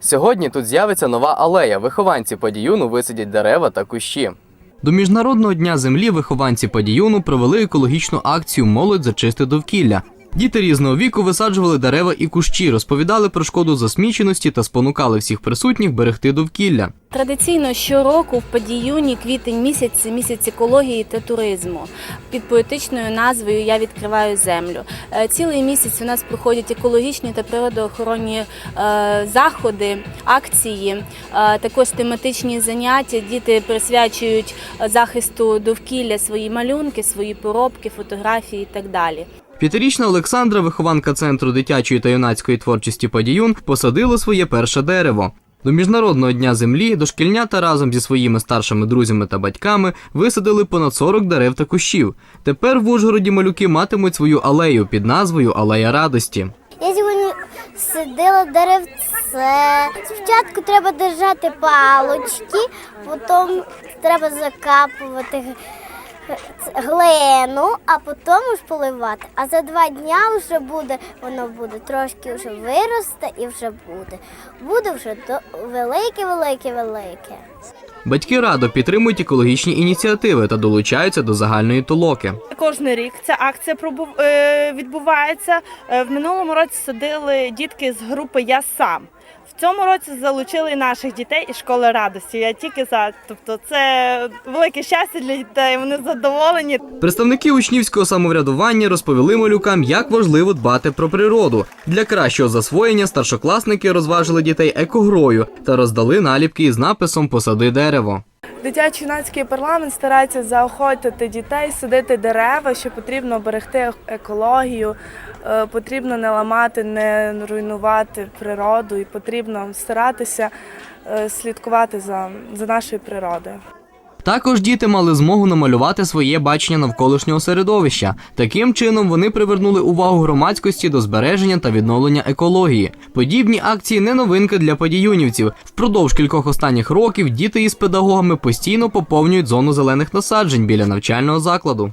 Сьогодні тут з'явиться нова алея. Вихованці подіюну висадять дерева та кущі. До міжнародного дня землі вихованці подіюну провели екологічну акцію Молодь зачисти довкілля. Діти різного віку висаджували дерева і кущі, розповідали про шкоду засміченості та спонукали всіх присутніх берегти довкілля. Традиційно щороку в Подіюні квітень місяць місяць екології та туризму. Під поетичною назвою Я відкриваю землю. Е, Цілий місяць у нас проходять екологічні та природоохоронні е, заходи, акції, е, також тематичні заняття. Діти присвячують захисту довкілля свої малюнки, свої поробки, фотографії і так далі. П'ятирічна Олександра, вихованка центру дитячої та юнацької творчості Подіюн, посадила своє перше дерево. До міжнародного дня землі дошкільнята разом зі своїми старшими друзями та батьками висадили понад 40 дерев та кущів. Тепер в Ужгороді малюки матимуть свою алею під назвою Алея радості. Я сьогодні сидила деревце. Спочатку треба держати палочки, потім треба закапувати глину, а потім ж поливати. А за два дня вже буде, воно буде трошки вже виросте і вже буде. Буде вже до- велике, велике, велике. Батьки радо підтримують екологічні ініціативи та долучаються до загальної толоки. Кожний рік ця акція пробув- е, відбувається. Е, В минулому році садили дітки з групи Я сам. В цьому році залучили наших дітей із школи радості. Я тільки за. Тобто, це велике щастя для дітей. Вони задоволені. Представники учнівського самоврядування розповіли малюкам, як важливо дбати про природу. Для кращого засвоєння старшокласники розважили дітей екогрою та роздали наліпки із написом Посади дерево. Дитячий юнацький парламент старається заохотити дітей садити дерева, що потрібно берегти екологію, е, потрібно не ламати, не руйнувати природу і потрібно старатися е, слідкувати за, за нашою природою. Також діти мали змогу намалювати своє бачення навколишнього середовища. Таким чином вони привернули увагу громадськості до збереження та відновлення екології. Подібні акції не новинка для подіюнівців. Впродовж кількох останніх років діти із педагогами постійно поповнюють зону зелених насаджень біля навчального закладу.